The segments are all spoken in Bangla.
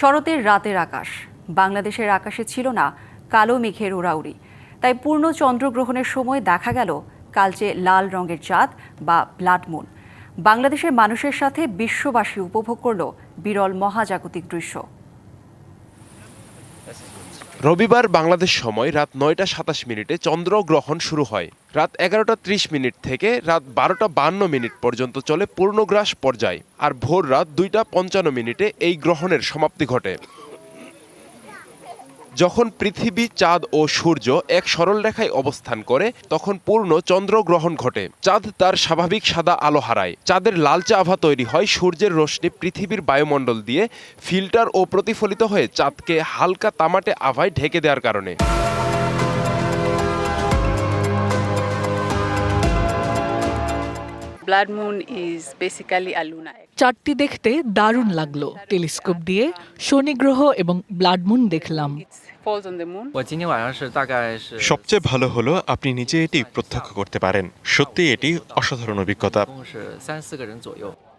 শরতের রাতের আকাশ। বাংলাদেশের আকাশে ছিল না কালো মেঘের ওড়াউড়ি তাই পূর্ণ চন্দ্রগ্রহণের সময় দেখা গেল কালচে লাল রঙের চাঁদ বা ব্লাড মুন। বাংলাদেশের মানুষের সাথে বিশ্ববাসী উপভোগ করল বিরল মহাজাগতিক দৃশ্য। রবিবার বাংলাদেশ সময় রাত নয়টা সাতাশ মিনিটে চন্দ্রগ্রহণ শুরু হয়। রাত এগারোটা ত্রিশ মিনিট থেকে রাত বারোটা বান্ন মিনিট পর্যন্ত চলে পূর্ণগ্রাস পর্যায়। আর ভোর রাত দুইটা পঞ্চান্ন মিনিটে এই গ্রহণের সমাপ্তি ঘটে। যখন পৃথিবী, চাঁদ ও সূর্য এক সরল রেখায় অবস্থান করে, তখন পূর্ণ চন্দ্রগ্রহণ ঘটে। চাঁদ তার স্বাভাবিক সাদা আলো হারায়। চাঁদের লালচে আভা তৈরি হয় সূর্যের রশ্মি পৃথিবীর বায়ুমণ্ডল দিয়ে ফিল্টার ও প্রতিফলিত হয়ে চাঁদকে হালকা তামাটে আভায় ঢেকে দেওয়ার কারণে। Blood moon is basically a lunar. চারটি দেখতে দারুণ লাগল। টেলিস্কোপ দিয়ে শনি গ্রহ এবং ব্লাড মুন দেখলাম। সবচেয়ে ভালো হলো আপনি নিজে এটি প্রত্যক্ষ করতে পারেন। সত্যি এটি অসাধারণ অভিজ্ঞতা।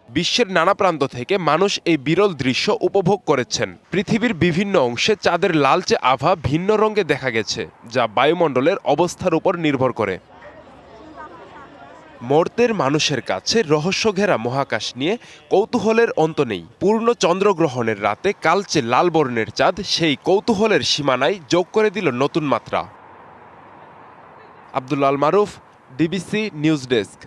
বিশ্বের নানা প্রান্ত থেকে মানুষ এই বিরল দৃশ্য উপভোগ করেছেন। পৃথিবীর বিভিন্ন অংশে চাঁদের লালচে আভা ভিন্ন রঙে দেখা গেছে যা বায়ুমণ্ডলের অবস্থার উপর নির্ভর করে। মর্তের মানুষের কাছে রহস্য ঘেরা মহাকাশ নিয়ে কৌতূহলের অন্ত নেই। পূর্ণ চন্দ্রগ্রহণের রাতে কালচে লাল বর্ণের চাঁদ সেই কৌতূহলের সীমানায় যোগ করে দিল নতুন মাত্রা। Abdul Al Maruf, DBC news desk.